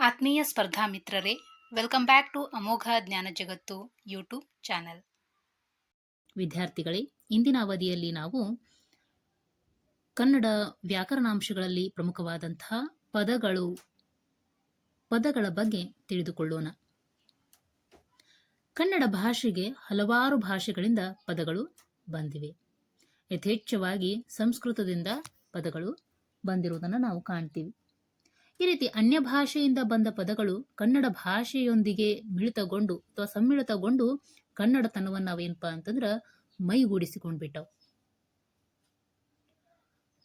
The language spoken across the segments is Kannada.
ಆತ್ಮೀಯ ಸ್ಪರ್ಧಾ ಮಿತ್ರರೇ ವೆಲ್ಕಮ್ ಬ್ಯಾಕ್ ಟು ಅಮೋಘ ಜ್ಞಾನ ಜಗತ್ತು ಯೂಟ್ಯೂಬ್ ಚಾನೆಲ್ ವಿದ್ಯಾರ್ಥಿಗಳೇ, ಇಂದಿನ ಅವಧಿಯಲ್ಲಿ ನಾವು ಕನ್ನಡ ವ್ಯಾಕರಣಾಂಶಗಳಲ್ಲಿ ಪ್ರಮುಖವಾದಂತಹ ಪದಗಳು, ಪದಗಳ ಬಗ್ಗೆ ತಿಳಿದುಕೊಳ್ಳೋಣ. ಕನ್ನಡ ಭಾಷೆಗೆ ಹಲವಾರು ಭಾಷೆಗಳಿಂದ ಪದಗಳು ಬಂದಿವೆ. ಯಥೇಚ್ಛವಾಗಿ ಸಂಸ್ಕೃತದಿಂದ ಪದಗಳು ಬಂದಿರುವುದನ್ನು ನಾವು ಕಾಣ್ತೀವಿ. ಈ ರೀತಿ ಅನ್ಯ ಭಾಷೆಯಿಂದ ಬಂದ ಪದಗಳು ಕನ್ನಡ ಭಾಷೆಯೊಂದಿಗೆ ಮಿಳಿತಗೊಂಡು ಅಥವಾ ಸಮ್ಮಿಳಿತಗೊಂಡು ಕನ್ನಡತನವನ್ನು ನಾವೇನಪ್ಪ ಅಂತಂದ್ರೆ ಮೈಗೂಡಿಸಿಕೊಂಡ್ಬಿಟ್ಟವು.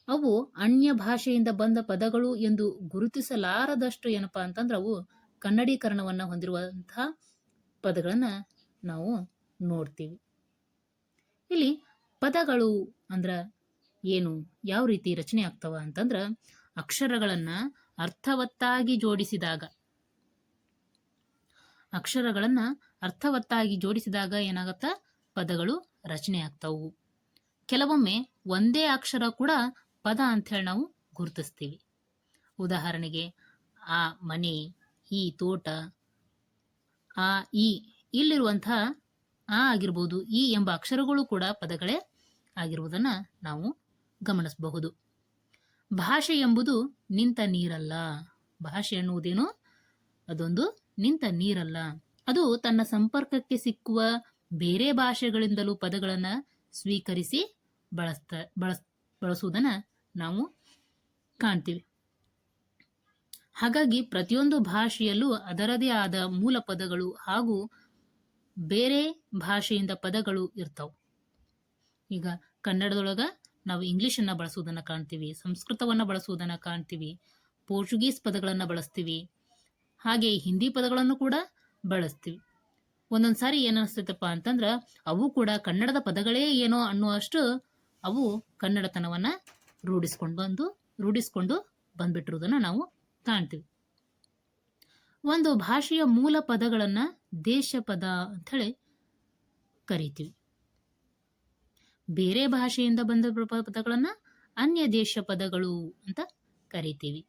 ಅವು ಅನ್ಯ ಭಾಷೆಯಿಂದ ಬಂದ ಪದಗಳು ಎಂದು ಗುರುತಿಸಲಾರದಷ್ಟು ಏನಪ್ಪಾ ಅಂತಂದ್ರೆ ಅವು ಕನ್ನಡೀಕರಣವನ್ನ ಹೊಂದಿರುವಂತಹ ಪದಗಳನ್ನ ನಾವು ನೋಡ್ತೀವಿ. ಇಲ್ಲಿ ಪದಗಳು ಅಂದ್ರ ಏನು, ಯಾವ ರೀತಿ ರಚನೆ ಆಗ್ತವ ಅಂತಂದ್ರ ಅಕ್ಷರಗಳನ್ನ ಅರ್ಥವತ್ತಾಗಿ ಜೋಡಿಸಿದಾಗ. ಅಕ್ಷರಗಳನ್ನ ಅರ್ಥವತ್ತಾಗಿ ಜೋಡಿಸಿದಾಗ ಏನಾಗತ್ತ? ಪದಗಳು ರಚನೆ ಆಗ್ತಾವು. ಕೆಲವೊಮ್ಮೆ ಒಂದೇ ಅಕ್ಷರ ಕೂಡ ಪದ ಅಂಥೇಳಿ ನಾವು ಗುರುತಿಸ್ತೀವಿ. ಉದಾಹರಣೆಗೆ, ಆ ಮನೆ, ಈ ತೋಟ, ಆ ಈ ಇಲ್ಲಿರುವಂತಹ ಆ ಆಗಿರ್ಬೋದು, ಈ ಎಂಬ ಅಕ್ಷರಗಳು ಕೂಡ ಪದಗಳೇ ಆಗಿರುವುದನ್ನ ನಾವು ಗಮನಿಸಬಹುದು. ಭಾಷೆ ಎಂಬುದು ನಿಂತ ನೀರಲ್ಲ. ಭಾಷೆ ಎನ್ನುವುದೇನು? ಅದೊಂದು ನಿಂತ ನೀರಲ್ಲ. ಅದು ತನ್ನ ಸಂಪರ್ಕಕ್ಕೆ ಸಿಕ್ಕುವ ಬೇರೆ ಭಾಷೆಗಳಿಂದಲೂ ಪದಗಳನ್ನು ಸ್ವೀಕರಿಸಿ ಬಳಸ್ತ, ಬಳಸ್, ಬಳಸುವುದನ್ನು ನಾವು ಕಾಣ್ತೀವಿ. ಹಾಗಾಗಿ ಪ್ರತಿಯೊಂದು ಭಾಷೆಯಲ್ಲೂ ಅದರದೇ ಆದ ಮೂಲ ಪದಗಳು ಹಾಗೂ ಬೇರೆ ಭಾಷೆಯಿಂದ ಪದಗಳು ಇರ್ತಾವೆ. ಈಗ ಕನ್ನಡದೊಳಗ ನಾವು ಇಂಗ್ಲಿಷನ್ನು ಬಳಸುವುದನ್ನು ಕಾಣ್ತೀವಿ, ಸಂಸ್ಕೃತವನ್ನು ಬಳಸುವುದನ್ನು ಕಾಣ್ತೀವಿ, ಪೋರ್ಚುಗೀಸ್ ಪದಗಳನ್ನು ಬಳಸ್ತೀವಿ, ಹಾಗೆ ಹಿಂದಿ ಪದಗಳನ್ನು ಕೂಡ ಬಳಸ್ತೀವಿ. ಒಂದೊಂದು ಸಾರಿ ಏನಿಸ್ತೈತಪ್ಪ ಅಂತಂದ್ರೆ ಅವು ಕೂಡ ಕನ್ನಡದ ಪದಗಳೇ ಏನೋ ಅನ್ನುವಷ್ಟು ಅವು ಕನ್ನಡತನವನ್ನು ರೂಢಿಸ್ಕೊಂಡು ಬಂದು, ರೂಢಿಸ್ಕೊಂಡು ಬಂದ್ಬಿಟ್ಟಿರೋದನ್ನು ನಾವು ಕಾಣ್ತೀವಿ. ಒಂದು ಭಾಷೆಯ ಮೂಲ ಪದಗಳನ್ನು ದೇಶ ಪದ ಅಂಥೇಳಿ ಕರಿತೀವಿ. ಬೇರೆ ಭಾಷೆಯಿಂದ ಬಂದ ಪದಗಳನ್ನು ಅನ್ಯ ದೇಶ ಪದಗಳು ಅಂತ ಕರಿತೀವಿ.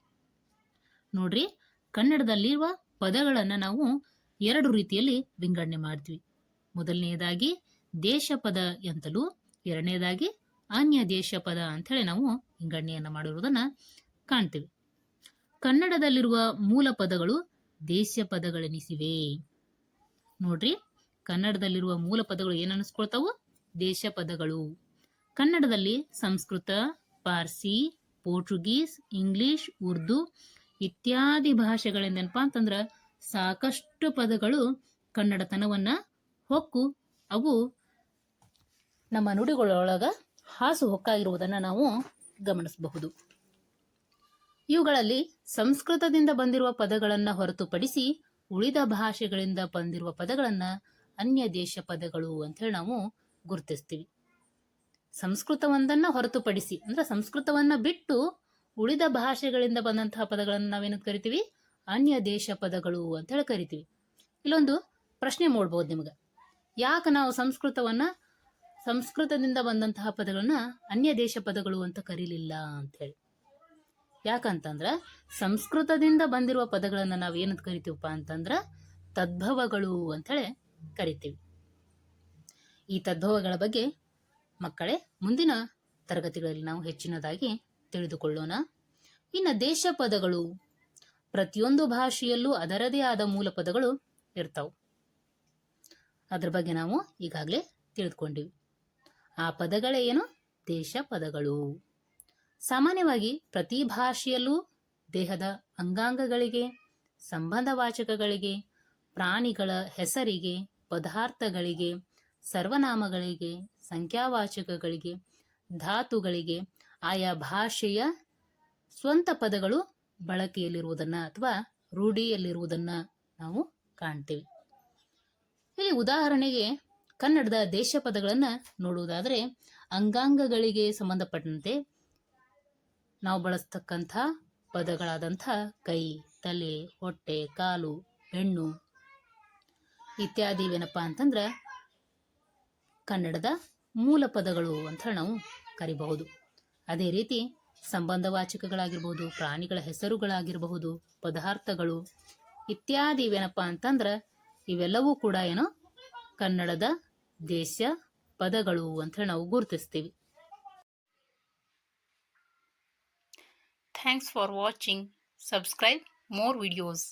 ನೋಡ್ರಿ, ಕನ್ನಡದಲ್ಲಿರುವ ಪದಗಳನ್ನು ನಾವು ಎರಡು ರೀತಿಯಲ್ಲಿ ವಿಂಗಡಣೆ ಮಾಡ್ತೀವಿ. ಮೊದಲನೆಯದಾಗಿ ದೇಶ ಪದ ಎಂತಲೂ, ಎರಡನೇದಾಗಿ ಅನ್ಯ ದೇಶ ಪದ ಅಂಥೇಳಿ ನಾವು ವಿಂಗಡಣೆಯನ್ನು ಮಾಡಿರುವುದನ್ನು ಕಾಣ್ತೀವಿ. ಕನ್ನಡದಲ್ಲಿರುವ ಮೂಲ ಪದಗಳು ದೇಶ ಪದಗಳೆನಿಸಿವೆ. ನೋಡ್ರಿ, ಕನ್ನಡದಲ್ಲಿರುವ ಮೂಲ ಪದಗಳು ಏನನ್ನಿಸ್ಕೊಳ್ತಾವು ದೇಶ ಪದಗಳು ಕನ್ನಡದಲ್ಲಿ ಸಂಸ್ಕೃತ, ಪಾರ್ಸಿ, ಪೋರ್ಚುಗೀಸ್, ಇಂಗ್ಲಿಷ್, ಉರ್ದು ಇತ್ಯಾದಿ ಭಾಷೆಗಳಿಂದನಪ್ಪ ಅಂತಂದ್ರೆ ಸಾಕಷ್ಟು ಪದಗಳು ಕನ್ನಡತನವನ್ನು ಹೊಕ್ಕು. ಅವು ನಮ್ಮ ನುಡಿಗಳೊಳಗ ಹಾಸು ಹೊಕ್ಕಾಗಿರುವುದನ್ನು ನಾವು ಗಮನಿಸಬಹುದು. ಇವುಗಳಲ್ಲಿ ಸಂಸ್ಕೃತದಿಂದ ಬಂದಿರುವ ಪದಗಳನ್ನು ಹೊರತುಪಡಿಸಿ ಉಳಿದ ಭಾಷೆಗಳಿಂದ ಬಂದಿರುವ ಪದಗಳನ್ನು ಅನ್ಯ ದೇಶ ಪದಗಳು ಅಂತ ಹೇಳಿ ನಾವು ಗುರುತಿಸ್ತೀವಿ. ಸಂಸ್ಕೃತವೊಂದನ್ನು ಹೊರತುಪಡಿಸಿ, ಅಂದ್ರೆ ಸಂಸ್ಕೃತವನ್ನ ಬಿಟ್ಟು ಉಳಿದ ಭಾಷೆಗಳಿಂದ ಬಂದಂತಹ ಪದಗಳನ್ನು ನಾವೇನು ಕರಿತೀವಿ? ಅನ್ಯ ದೇಶ ಪದಗಳು ಅಂತೇಳಿ ಕರಿತೀವಿ. ಇಲ್ಲೊಂದು ಪ್ರಶ್ನೆ ಮೂಡ್ಬೋದು ನಿಮಗೆ. ಯಾಕೆ ನಾವು ಸಂಸ್ಕೃತವನ್ನ, ಸಂಸ್ಕೃತದಿಂದ ಬಂದಂತಹ ಪದಗಳನ್ನ ಅನ್ಯ ದೇಶ ಪದಗಳು ಅಂತ ಕರೀಲಿಲ್ಲ ಅಂತೇಳಿ ಯಾಕಂತಂದ್ರೆ ಸಂಸ್ಕೃತದಿಂದ ಬಂದಿರುವ ಪದಗಳನ್ನು ನಾವು ಏನಂತ ಕರಿತೀವಪ್ಪ ಅಂತಂದ್ರ ತದ್ಭವಗಳು ಅಂತೇಳಿ ಕರಿತೀವಿ. ಈ ತದ್ಭವಗಳ ಬಗ್ಗೆ ಮಕ್ಕಳೇ ಮುಂದಿನ ತರಗತಿಗಳಲ್ಲಿ ನಾವು ಹೆಚ್ಚಿನದಾಗಿ ತಿಳಿದುಕೊಳ್ಳೋಣ. ಇನ್ನು ದೇಶ ಪದಗಳು ಪ್ರತಿಯೊಂದು ಭಾಷೆಯಲ್ಲೂ ಅದರದೇ ಆದ ಮೂಲ ಪದಗಳು ಇರ್ತಾವೆ. ಅದ್ರ ಬಗ್ಗೆ ನಾವು ಈಗಾಗಲೇ ತಿಳಿದುಕೊಂಡಿವಿ. ಆ ಪದಗಳೇ ಏನು? ದೇಶ ಪದಗಳು ಸಾಮಾನ್ಯವಾಗಿ ಪ್ರತಿ ಭಾಷೆಯಲ್ಲೂ ದೇಹದ ಅಂಗಾಂಗಗಳಿಗೆ, ಸಂಬಂಧವಾಚಕಗಳಿಗೆ, ಪ್ರಾಣಿಗಳ ಹೆಸರಿಗೆ, ಪದಾರ್ಥಗಳಿಗೆ ಸರ್ವನಾಮಗಳಿಗೆ, ಸಂಖ್ಯಾವಾಚಕಗಳಿಗೆ, ಧಾತುಗಳಿಗೆ ಆಯಾ ಭಾಷೆಯ ಸ್ವಂತ ಪದಗಳು ಬಳಕೆಯಲ್ಲಿರುವುದನ್ನು ಅಥವಾ ರೂಢಿಯಲ್ಲಿರುವುದನ್ನು ನಾವು ಕಾಣ್ತೇವೆ. ಇಲ್ಲಿ ಉದಾಹರಣೆಗೆ ಕನ್ನಡದ ದೇಶ ಪದಗಳನ್ನು ನೋಡುವುದಾದರೆ ಅಂಗಾಂಗಗಳಿಗೆ ಸಂಬಂಧಪಟ್ಟಂತೆ ನಾವು ಬಳಸ್ತಕ್ಕಂಥ ಪದಗಳಾದಂಥ ಕೈ, ತಲೆ, ಹೊಟ್ಟೆ, ಕಾಲು, ಹೆಣ್ಣು ಇತ್ಯಾದಿವೇನಪ್ಪ ಅಂತಂದ್ರೆ ಕನ್ನಡದ ಮೂಲ ಪದಗಳು ಅಂತ ನಾವು ಕರಿಬಹುದು. ಅದೇ ರೀತಿ ಸಂಬಂಧವಾಚಕಗಳಾಗಿರ್ಬೋದು ಪ್ರಾಣಿಗಳ ಹೆಸರುಗಳಾಗಿರಬಹುದು, ಪದಾರ್ಥಗಳು ಇತ್ಯಾದಿ ಇವೇನಪ್ಪ ಅಂತಂದ್ರೆ ಇವೆಲ್ಲವೂ ಕೂಡ ಏನು ಕನ್ನಡದ ದೇಶ ಪದಗಳು ಅಂತ ನಾವು ಗುರುತಿಸ್ತೀವಿ. Thanks for watching subscribe more videos